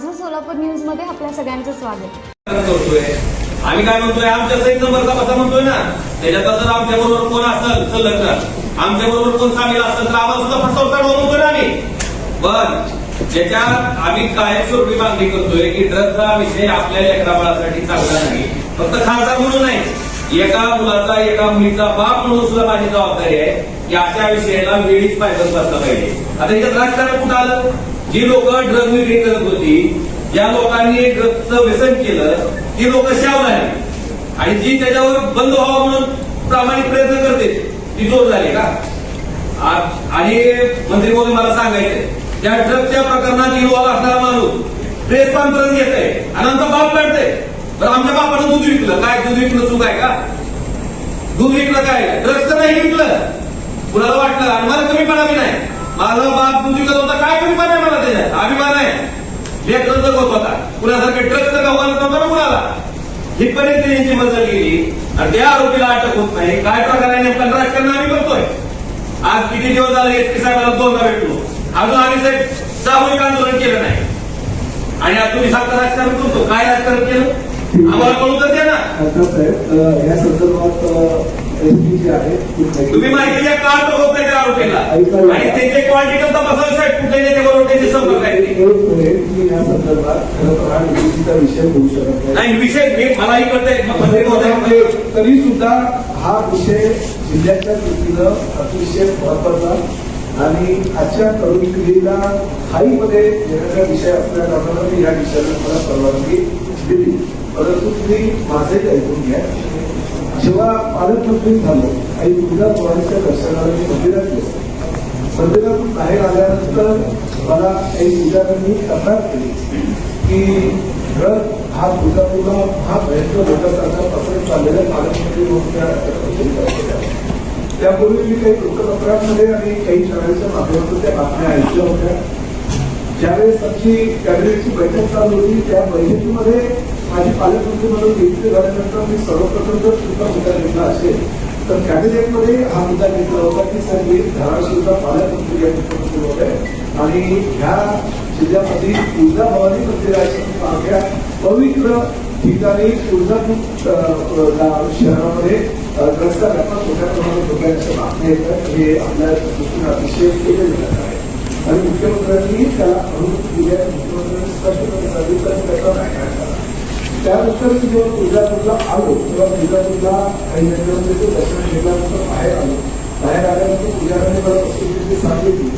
माझं सोलापूर न्यूजमध्ये आपल्या सगळ्यांचं स्वागत. आम्ही काय म्हणतोय? आमच्या सहित नंबरचा कसा म्हणतोय ना? त्याच्यात जर आमच्या बरोबर कोण असेल? संलग्न आमच्या बरोबर कोण सामील असेल तर आम्हाला सुद्धा फसवता म्हणतोय ना आम्ही. पण ज्याच्यात आम्ही कायमस्वरूपी मागणी करतोय की ड्रगचा विषय आपल्या लेकरा बाळासाठी चांगला नाही. फक्त खासदार म्हणून नाही. एका मुलाचा एका मुलीचा बाप म्हणून सुद्धा माझी जबाबदारी आहे की अशा विषयाला वेळीच पायदल बसला पाहिजे. आता याच्यात राजकारण कुठं आलं? जी लोक ड्रग विक्री करत होती ज्या लोकांनी ड्रगचं व्यसन केलं ती लोक शाव आणि जी त्याच्यावर बंद व्हावं म्हणून प्रामाणिक प्रयत्न करते ती जोर झाली का? आणि मंत्री महोदय मला सांगायचंय त्या ड्रगच्या प्रकरणात इन्व्हॉल्व असणारा माणूस प्रेस कॉन्फरन्स घेत आहे आणि आमचा बाप लढतंय बरं आमच्या बापानं दूध विकलं. काय दूध विकलं चूक आहे का? दूध विकलं काय? ड्रग्स तर नाही विकलं. कुणाला वाटलं? आणि मला कमीपणा बी नाही. माझा बाप तुमची विकत होता काय अभिमान आहे मला त्याच्यात? अभिमान आहे. लेकर जगवत होता. कुणासारखे ट्रस्ट तर गावाला नव्हता ना कुणाला? हितपर्यंत यांची मदत गेली आणि त्या आरोपीला अटक होत नाही. काय प्रकार आहे नेमका राजकारण आम्ही करतोय? आज किती दिवस झाले एस पी साहेबांना दोनदा भेटलो. अजून आम्ही साहेब सामूहिक आंदोलन केलं नाही. आणि आज तुम्ही सांगता राजकारण करतो. काय राजकारण केलं? आम्हाला कळू तर द्या ना. साहेब या संदर्भात ती तुम्ही माहिती द्या का अटक होत नाही त्या आरोपीला आणि त्याचे क्वालिटी तपासावे साहेब कुठल्या नेत्याबरोबर त्याचे संपर्क आहेत ते. नाही. नाही विषय मी मलाही कळतंय तरी सुद्धा हा विषय जिल्ह्याच्या दृष्टीनं अतिशय महत्त्वाचा आणि आजच्या तरुण पिढीला स्थायीमध्ये येणारा विषय असल्या कारणानं मी या विषयाला मला परवानगी दिली. परंतु तुम्ही माझंही ऐकून घ्या. जेव्हा पालकमंत्री झालो आणि तुझ्या पोरांच्या दर्शनाला मी मंदिरात गेलो मंदिरातून बाहेर आल्यानंतर मला काही पूजारांनी तक्रार केली की ड्रग हा तुळजापूरला हा प्रयत्न लोकांचा पसरत चाललेला पालकमंत्री म्हणून त्यापूर्वी मी काही वृत्तपत्रांमध्ये आणि काही चॅनलच्या माध्यमातून त्या बातम्या ऐकल्या होत्या. ज्यावेळेस आमची कॅबिनेटची बैठक चालू होती त्या बैठकीमध्ये माझी पालकमंत्री म्हणून नियुक्ती झाल्यानंतर मी सर्वप्रथम जर तुमचा मुद्दा घेतला असेल तर कॅबिनेटमध्ये हा मुद्दा घेतला होता की सर मी धाराशिवचा पालकमंत्री या ठिकाणी मुख्यमंत्री होते आणि ह्या जिल्ह्यामध्ये तुळजाभवानी मंदिराच्या मागच्या पवित्र ठिकाणी तुळजापूर शहरामध्ये रस्ता व्यापार मोठ्या प्रमाणात होत मागण्या येतात. हे आपल्या दृष्टीने अतिशय केले जात आहे. आणि मुख्यमंत्र्यांनी त्याला अनुमती दिली आहे. मुख्यमंत्र्यांनी स्पष्टपणे सांगितलं की त्याचा नाही करायचा त्यानंतर मी जेव्हा तुळजापूरला आलो तेव्हा तुळजापूरला काही मंदिरामध्ये म्हणजे दर्शन घेतल्यानंतर बाहेर आलो. बाहेर आल्यानंतर पुजाराने मला वस्तुस्थिती सांगितली.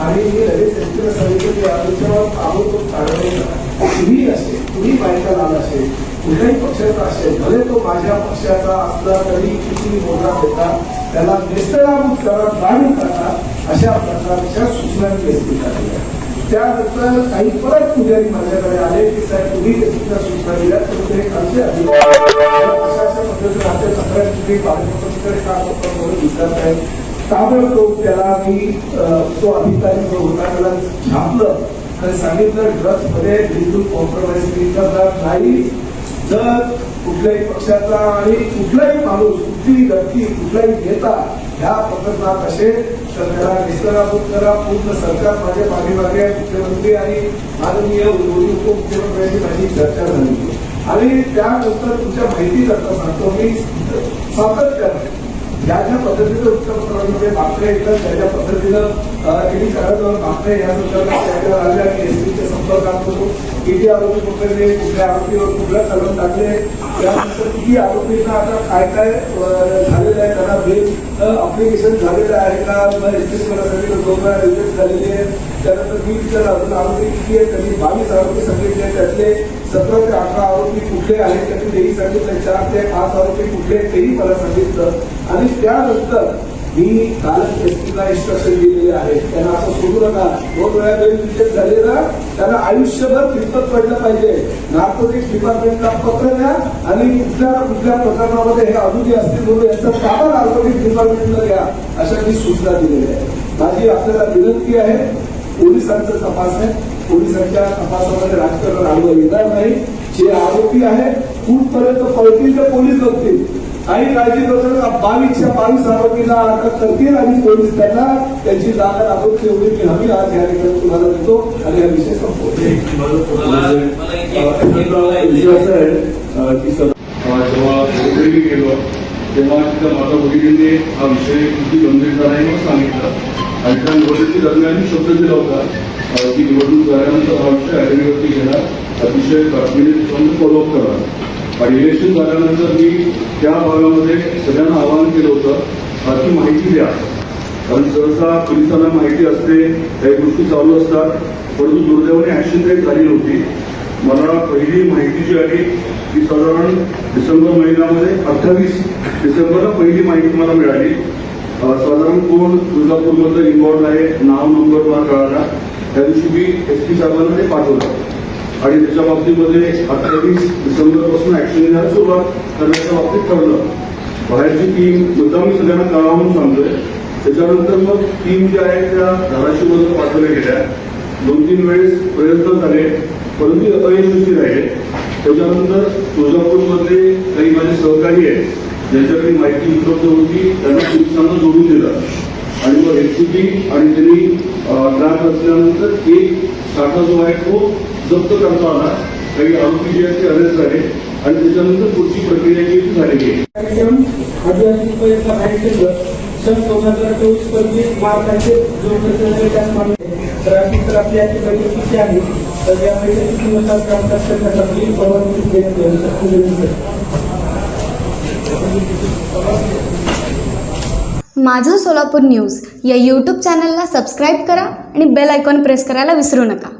आणि मी लगेच त्यांच्याकडे सांगितलं की आमच्या आलो तो करा कुणीही असेल तुम्ही बायका लाल असेल कुठल्याही पक्षाचा असेल भले तो माझ्या पक्षाचा असला तरी किती मोठा नेता त्याला नेस्तनाबूत करा जाणून करा अशा प्रकारच्या सूचना मी एसपी त्यानंतर काही परत पुजारी माझ्याकडे आले की साहेब तुम्ही त्याच्या सूचना दिल्या तर ते खालचे अधिकारी अशा अशा पद्धतीने आपल्या तक्रार तुम्ही पालकमंत्र्यांकडे का म्हणून विचारत आहेत. ताबडतोब त्याला मी तो अधिकारी जो होता त्याला छापलं. आणि सांगितलं ड्रग्समध्ये बिलकुल कॉम्प्रोमाइज मी करणार नाही. जर कुठल्याही पक्षाचा आणि कुठलाही माणूस कुठलीही व्यक्ती कुठलाही नेता ह्या प्रकरणात असेल तर त्याला निष्कराभूत करा पूर्ण सरकार माझ्या पाठीमागे आहे. मुख्यमंत्री आणि माननीय दोन्ही उपमुख्यमंत्र्यांची माझी चर्चा झाली आणि त्यानंतर तुमच्या माहिती करता सांगतो मी सातत्याने ज्या ज्या पद्धतीचं वृत्तपत्रांमध्ये बातम्या येतात त्या ज्या पद्धतीनं केली काळावर बातम्या या संदर्भात त्याच्या आल्या आणि एसपीच्या संपर्कात होतो किती आरोपी पकडले कुठल्या आरोपीवर कुठल्या कलम टाकले त्यानंतर किती आरोपींना आता काय काय झालेलं आहे त्यांना बेल अप्लिकेशन झालेलं आहे का? एसपी करण्यासाठी दोन वेळा रिजेक्ट झालेले आहे? त्यानंतर मी विचारलं अजून आरोपी किती आहेत? त्यांनी बावीस आरोपी सांगितले त्यातले सतरा ते अठरा आरोपी कुठले आहेत? त्यांनी तेही सांगितलं चार ते पाच आरोपी कुठले आहेत तेही मला सांगितलं. आणि त्यानंतर मी कालच एसपीला इन्स्ट्रक्शन दिलेले आहे. त्यांना असं सोडू नका. दोन वेळा बेल रिजेक्ट झाले ना त्यांना आयुष्यभर किंमत पडलं पाहिजे? नार्कोटिक्स डिपार्टमेंटला पत्र द्या आणि कुठल्या कुठल्या प्रकरणामध्ये हे अजूनही असतील म्हणून याचा ताबा नार्कोटिक्स डिपार्टमेंटला द्या अशा मी सूचना दिलेल्या आहेत. माझी आपल्याला विनंती आहे पोलिसांचा तपास आहे. पोलिसांच्या तपासामध्ये राजकारण आणलं येणार नाही. जे आरोपी आहे कुठपर्यंत पळतील ते पोलीस बघतील. काही काळजी करू बावीसच्या बावीस आरोपींना अटक करतील आणि पोलीस त्यांना त्यांची जागा लागून तेवढी मी हमी आज या ठिकाणी तुम्हाला देतो आणि हा विषय संपवतो. जेव्हा वडिलांनी गेलो तेव्हा तिथं माझ्या वडिलांनी हा विषय किती गंभीर झाला आहे म्हणून सांगितलं आणि त्या निवडणुकी दरम्यान शब्द दिला होता की निवडणूक झाल्यानंतर हा विषय आयडेंटिवरती घेणार. अतिशय काश्मीरी फॉलोअप करणार. आणि इलेक्शन झाल्यानंतर मी त्या भागामध्ये सगळ्यांना आवाहन केलं होतं अं, की माहिती द्या. कारण सहसा पोलिसांना माहिती असते काही गोष्टी चालू असतात. परंतु दुर्दैवाने ऍक्शन काही झाली नव्हती. मला पहिली माहिती जी आली ती साधारण डिसेंबर महिन्यामध्ये अठ्ठावीस डिसेंबरला पहिली माहिती मला मिळाली. साधारण कोण तुळजापूरमधलं इन्व्हॉल्ड आहे नाव नंबर मला कळाला. त्या दिवशी मी एस पी साहेबांना ते पाठवलं. आणि त्याच्या बाबतीमध्ये अठ्ठावीस डिसेंबरपासून ऍक्शन घ्यायला सुरुवात करण्याच्या बाबतीत ठरलं. बाहेरची टीम मुद्दाम मी सगळ्यांना कळा म्हणून सांगतोय. त्याच्यानंतर मग टीम ज्या आहे त्या धाराशिवमध्ये पाठवल्या गेल्या. दोन तीन वेळेस प्रयत्न झाले. परंतु अयशस्वी राहिले. त्याच्यानंतर तुळजापूरमध्ये काही माझे सहकारी आहेत ज्यांच्याकडे माहिती उपलब्ध होती त्यांना पोलिसांना जोडून दिलं. आणि मग एसीपी आणि त्यांनी ग्राहक असल्यानंतर एक साठा जो आहे तो जप्त करता आला काही आरोपी जे आहेत ते अरेस्ट झाले आणि त्याच्यानंतर पुढची प्रक्रिया जी झालेली आहे. कार्यक्रम आदिवासी उपयोजना सन दोन हजार चोवीस पंचवीस महाराष्ट्राचे जो मानले. तर अशी तर किती आहे. तर या बैठकीनुसार कामकाज करण्यासाठी परवानगी देण्यात. माझं सोलापूर न्यूज या यूट्यूब चॅनलला सबस्क्राईब करा आणि बेल आयकॉन प्रेस करायला विसरू नका.